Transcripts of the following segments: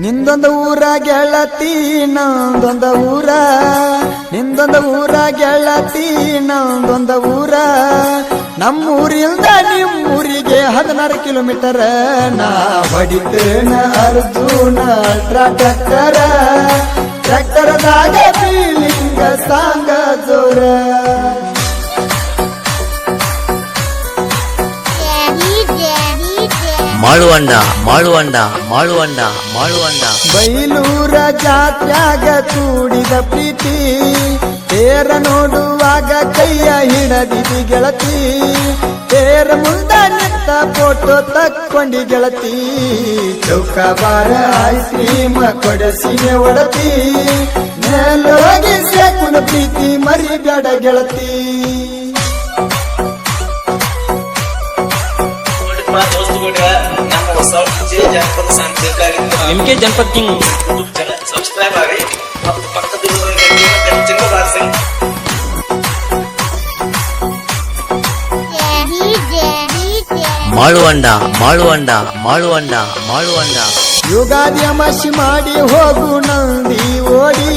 ನಿಂದೊಂದ ಊರ ಗೆಳತಿ, ನಂದೊಂದ ಊರ. ನಿಂದೊಂದ ಊರ ಗೆಳತಿ, ನಂದೊಂದ ಊರ. ನಮ್ಮೂರಿಂದ ನಿಮ್ಮೂರಿಗೆ ಹದಿನಾರು ಕಿಲೋಮೀಟರ್. ನಾ ಹೊಡಿತೇನ ಅರ್ಜುನ ಅಲ್ಟ್ರಾ ಟ್ರ್ಯಾಕ್ಟರ. ಟ್ರ್ಯಾಕ್ಟರ್ದಾಗ ಫೀಲಿಂಗ ಸಾಂಗ ಜೋರ. ಮಾಳುವಂಡ ಮಾಳುವಂಡ ಮಾಳುವಂಡ ಮಾಳುವಂಡ ಬೈಲೂರ ಜಾತ್ಯಾಗ ಕೂಡಿದ ಪ್ರೀತಿ ತೇರ ನೋಡುವಾಗ ಕೈಯ ಹಿಡದಿದಿ ಗೆಳತಿ. ತೇರ ಮುಂದ ನಿಂತ ಫೋಟೋ ತಕ್ಕೊಂಡಿ ಗೆಳತಿ. ಚೌಕಾಬಾರ ಐಸ್ ಕ್ರೀಮ್ ಕೊಡಸಿಗೆ ಒಡತಿ. ಮೇಲೋಗಿ ಸೇಕುನ ಪ್ರೀತಿ ಮರಿಬೇಡ ಗೆಳತಿ. ನೋಡಿಪ್ಪ ದೋಸ್ತುಗಳ್ರ, ಜನಪದ ಜೆ ಜಾನಪದ ಕಿಂಗ್ ಯೂಟ್ಯೂಬ್ ಚಾನಲ್ ಸಬ್ಸ್ಕ್ರೈಬ್ ಆಗಿ ಮತ್ತು ಪಕ್ಕದಲ್ಲಿ ಚಿನ್ನ ಬಾರಿಸಿ. ಮಾಳುವಂಡ ಮಾಳುವಂಡ ಮಾಳುವಂಡ ಮಾಳುವಂಡ ಯುಗಾದಿ ಅಮಾಸಿ ಮಾಡಿ ಹೋಗು ನಂದಿ ಓಡಿ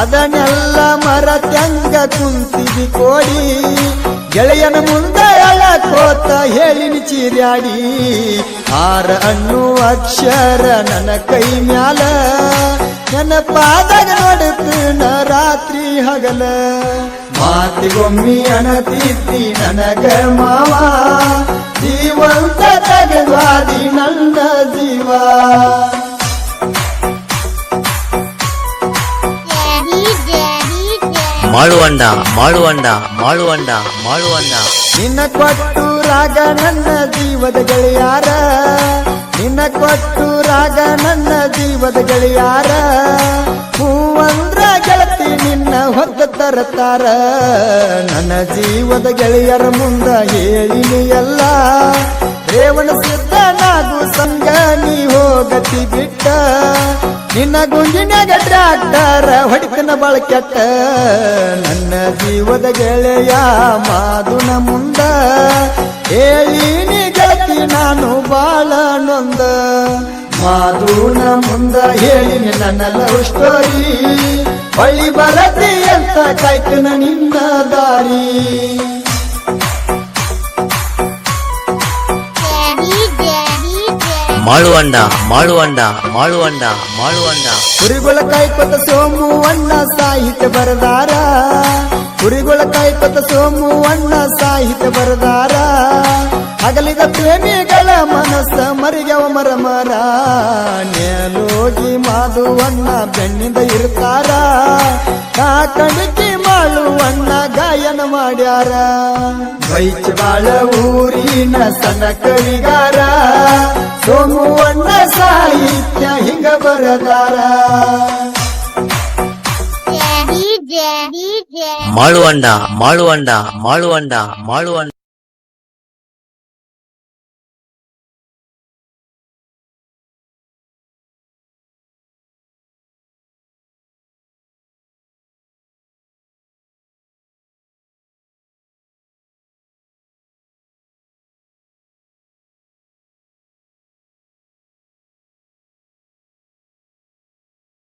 ಅದನ್ನೆಲ್ಲ ಮರ ತಂಗ ಕುಂತಿದಿ ಕೋಡಿ ಗೆಳೆಯನ ಮುಂದೆ ಅಳಕೋತ ಹೇಳಿನ ಚೀರ್ಯಾಡಿ. ಆರ ಅನ್ನು ಅಕ್ಷರ ನನ್ನ ಕೈ ಮ್ಯಾಲ. ನನ್ನ ಪಾದಾಗ ನೋಡುತ್ತ ರಾತ್ರಿ ಹಗಲ. ಮಾತಿಗೊಮ್ಮಿ ಅಣತಿದ್ದಿ ನನಗ ಮಾವ. ಜೀವಂತ ತಗದಾದಿ ನನ್ನ ಜೀವ. ಮಾಡುವಂಡ ಮಾಡುವಂಡ ಮಾಡುವಂಡ ಮಾಳುವಂಡ ನಿನ್ನ ಕೊಟ್ಟು ರಾಗ ನನ್ನ ಜೀವದ ಗೆಳೆಯಾರ. ನಿನ್ನ ಕೊಟ್ಟು ರಾಗ ನನ್ನ ಜೀವದ ಗೆಳೆಯಾರ. ಹೂವಂದ್ರ ಗೆಳತಿ ನಿನ್ನ ಹೊತ್ತ ತರತಾರ. ನನ್ನ ಜೀವದ ಗೆಳೆಯರ ಮುಂದ ಹೇಳಿನಿ ಎಲ್ಲ. ರೇವಣ ಸಿದ್ಧ ನಾಗು ಸಂಗ ನೀ ಬಿಟ್ಟ ನಿನ್ನ ಗುಂಜಿನಾಗ ಟ್ರ್ಯಾಕ್ಟರ್ ಹೊಡಕನ ಬಳಕೆಟ್ಟ ನನ್ನ ಜೀವದ ಗೆಳೆಯ ಮಾದುನ ಮುಂದ. ಹೇಳಿ ಗೆಳತಿ, ನಾನು ಬಾಳ ನೊಂದ ಮಾದುನ ಮುಂದ ಹೇಳಿನಿ ನನ್ನ ಲವ್ ಸ್ಟೋರಿ ಬಳಿ ಬರತಿ ಅಂತ ಕಾಯ್ತನ ನಿನ್ನ ದಾರಿ. ಮಾಳುವಂಡ ಮಾಳುವಂಡ ಮಾಳುವಂಡ ಮಾಳುವಂಡ ಕುರಿಗಳ ಕಾಯ್ಕೊತ ಸೋಮು ಅಣ್ಣ ಸಾಹಿತ್ಯ ಬರದಾರ. ಕುರಿಗಳ ಕಾಯ್ಕೊತ ಸೋಮು ಅಣ್ಣ ಸಾಹಿತ್ಯ ಬರದಾರ. ಹಗಲಿದ ಪ್ರೇಮಿಗಳ ಮನಸ್ಸ ಮರಿಗವ ಮರ ಮರ ನೇಲೋಗಿ ಮಾಧುವಣ್ಣ ಬೆಣ್ಣಿಂದ ಇರ್ತಾರ. ಕಾಕಣಿಕೆ ಗಾಯನ ಮಾಡ್ಯಾರ. ಬೈಚ ಬಾಳ ಊರಿನ ಸಣ್ಣ ಕವಿಗಾರ ಸೋಮುವಣ್ಣ ಸಾಹಿತ್ಯ ಹಿಂಗ ಬರದಾರ. ಮಾಳುವಂಡ ಮಾಳುವಂಡ ಮಾಳುವಂಡ ಮಾಳುವಂಡ